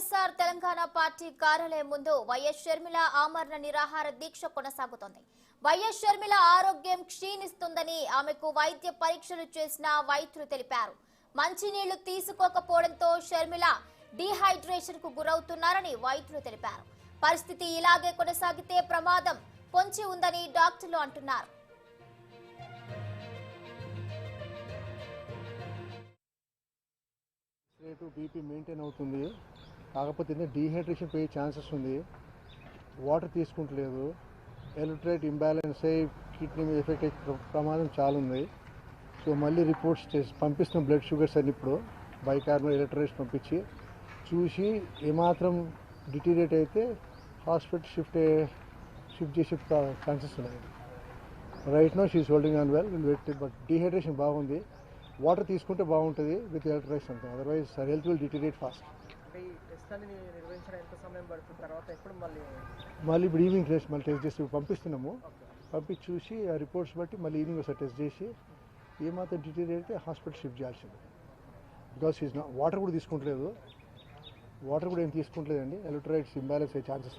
YSR Telangana party కార్యాలయం ముందు YS Sharmila ఆమరణ నిరాహార దీక్ష కొనసాగుతోంది. వైఎస్ షర్మిల ఆరోగ్యం క్షీణిస్తుందని ఆమెకు వైద్య పరీక్షలు చేసిన వైద్యులు తెలిపారు. మంచినీళ్ళు తీసుకోకపోవడంతో షర్మిల డీహైడ్రేషన్కు గురవుతున్నారని వైద్యులు తెలిపారు. పరిస్థితి ఇలాగే కొనసాగితే ప్రమాదం పొంచి ఉందని డాక్టర్లు అంటున్నారు. రేటు బీపీ మెయింటైన్ అవుతుంది. కాకపోతే ఏంటంటే డీహైడ్రేషన్ పోయే ఛాన్సెస్ ఉంది. వాటర్ తీసుకుంటలేదు. ఎలక్ట్రైట్ ఇంబ్యాలెన్స్ అయ్యి కిడ్నీ మీద ఎఫెక్ట్ అయ్యే ప్ర- ప్రమాదం చాలా ఉంది. సో మళ్ళీ రిపోర్ట్స్ చేసి పంపిస్తున్నాం బ్లడ్ షుగర్స్ అని ఇప్పుడు. బైకార్బోన్ ఎలక్ట్రైట్స్ పంపించి చూసి ఏమాత్రం డిటీరియేట్ అయితే హాస్పిటల్ షిఫ్ట్ షిఫ్ట్ చేసే ఛాన్సెస్ ఉన్నాయి. Right no she's holding on well will wet but dehydration బాగుంది. వాటర్ తీసుకుంటే బాగుంటుంది విత్ ఎలక్ట్రైట్స్ అంతా. Otherwise health will deteriorate fast అంటే ఈ టెస్ట్ అని నిర్వహించడం ఎంత సమయం పడుతుంది? తర్వాత ఎప్పుడు మళ్ళీ మళ్ళీ ఇప్పుడు ఈవినింగ్ టెస్ట్ మళ్ళీ టెస్ట్ చేసి పంపిస్తున్నాము. పంపించి చూసి ఆ రిపోర్ట్స్ బట్టి మళ్ళీ ఈవినింగ్ ఒకసారి టెస్ట్ చేసి ఏమాత్రం డిటీరియట్ అయితే హాస్పిటల్ షిఫ్ట్ చేయాల్సింది. బికాస్ ఈజ్ వాటర్ కూడా తీసుకుంటలేదు. వాటర్ కూడా ఏం తీసుకుంటలేదండి. ఎలక్ట్రైట్స్ ఇంబ్యాలెన్స్ అయ్యే ఛాన్సెస్